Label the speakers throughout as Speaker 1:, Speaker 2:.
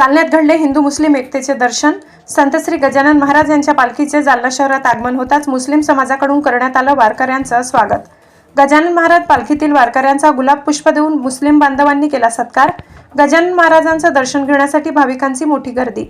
Speaker 1: जालन्यात घडले हिंदू मुस्लिम एकतेचे दर्शन. संत श्री गजानन महाराज यांच्या पालखीचे जालना शहरात आगमन होताच मुस्लिम समाजाकडून करण्यात आलं वारकऱ्यांचं स्वागत. गजानन महाराज पालखीतील वारकऱ्यांचा गुलाब पुष्प देऊन मुस्लिम बांधवांनी केला सत्कार. गजानन महाराजांचं दर्शन घेण्यासाठी भाविकांची मोठी गर्दी.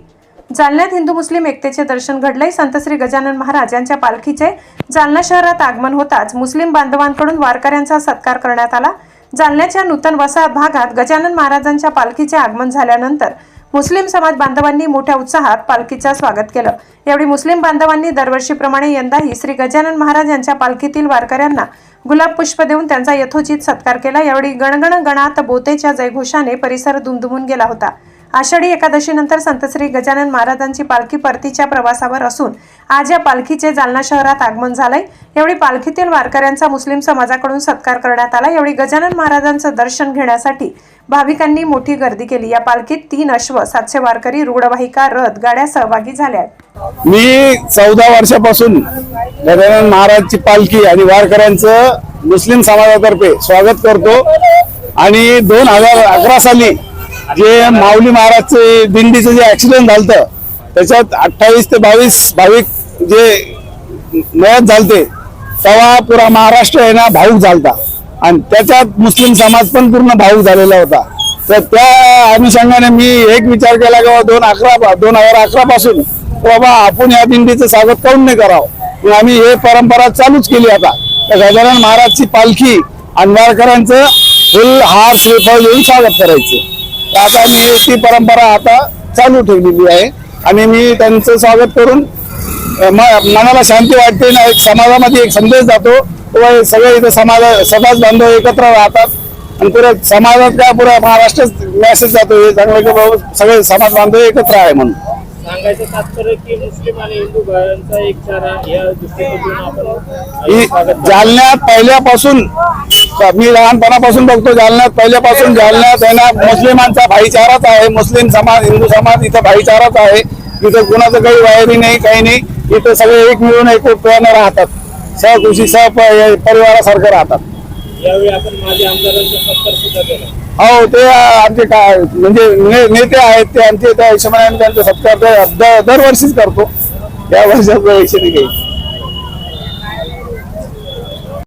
Speaker 1: जालन्यात हिंदू मुस्लिम एकतेचे दर्शन घडले संत श्री गजानन महाराज यांच्या पालखीचे जालना शहरात आगमन होताच मुस्लिम बांधवांकडून वारकऱ्यांचा सत्कार करण्यात आला. जालन्याच्या नूतन वसाहत भागात गजानन महाराजांच्या पालखीचे आगमन झाल्यानंतर मुस्लिम समाज बांधवांनी मोठ्या उत्साहात पालखीचं स्वागत केलं. यावेळी मुस्लिम बांधवांनी दरवर्षीप्रमाणे यंदाही श्री गजानन महाराज यांच्या पालखीतील वारकऱ्यांना गुलाब पुष्प देऊन त्यांचा यथोचित सत्कार केला. यावेळी गणगण गणात बोतेच्या जयघोषाने परिसर दुमदुमून गेला होता. आषाढी एकादशीनंतर संत श्री गजानन महाराजांची पालखी परतीच्या प्रवासावर असून आज या पालखीचे जालना शहरात आगमन झालंय. यावेळी पालखीतील वारकऱ्यांचा मुस्लिम समाजाकडून सत्कार करण्यात आला. यावेळी गजानन महाराजांचं दर्शन घेण्यासाठी भाविकांनी मोठी गर्दी केली. या पालखीत तीन अश्व सातशे वारकरी रुग्णवाहिका रथ गाड्या सहभागी झाल्या. आहेत
Speaker 2: मी चौदा वर्षापासून गजानन महाराजची पालखी आणि वारकऱ्यांचं मुस्लिम समाजातर्फे स्वागत करतो. आणि दोन हजार अकरा साली जे माऊली महाराजचे दिंडीचं जे ऍक्सिडेंट झालं त्याच्यात अठ्ठावीस ते बावीस भाविक जे मयत झालते तेव्हा पुरा महाराष्ट्र आहे ना भाऊक झालता. आणि त्याच्यात मुस्लिम समाज पण पूर्ण भाऊक झालेला होता. तर त्या अनुषंगाने मी एक विचार केला की बाबा दोन अकरा दोन हजार अकरा पासून बाबा आपण या दिंडीचं स्वागत काऊन नाही करावं? म्हणजे आम्ही हे परंपरा चालूच केली आता. तर गजानन महाराजची पालखी आणि फुल हार श्रीफळ देऊन स्वागत करायचं. आता मी ती परंपरा आता चालू ठेवलेली आहे. आणि मी त्यांचं स्वागत करून म- मनाला शांती वाटते ना एक समाजामध्ये एक संदेश जातो. किंवा सगळे इथं समाज समाज बांधव एकत्र राहतात. आणि पुऱ्या समाजात काय पुऱ्या महाराष्ट्र मेसेज जातो. हे चांगलं की बाबा सगळे समाज बांधव एकत्र आहे म्हणून.
Speaker 3: सांगायचं तात्पर्य की मुस्लिम आणि हिंदू भावांचा एक सारा या दृष्टिकोनातून आपण स्वागत
Speaker 2: जालन्यात पहिल्यापासून मी लहानपणापासून बघतो जालन्यात पहिल्यापासून जालन्यात आहे ना मुस्लिमांचा भाईचाराच आहे मुस्लिम समाज हिंदू समाज इथं भाईचाराच आहे इथं कुणाचं काही वायरी नाही काही नाही इथं सगळे एक मिळून एकत्वानं राहतात सहखुशी सह परिवारासारखं राहतात. हो ते आमचे काय म्हणजे नेते आहेत ते आमचे त्या हिशोबाने आम्ही त्यांचा सत्कार दर- दर- दरवर्षीच करतो. या वर्षाचा विषय नाही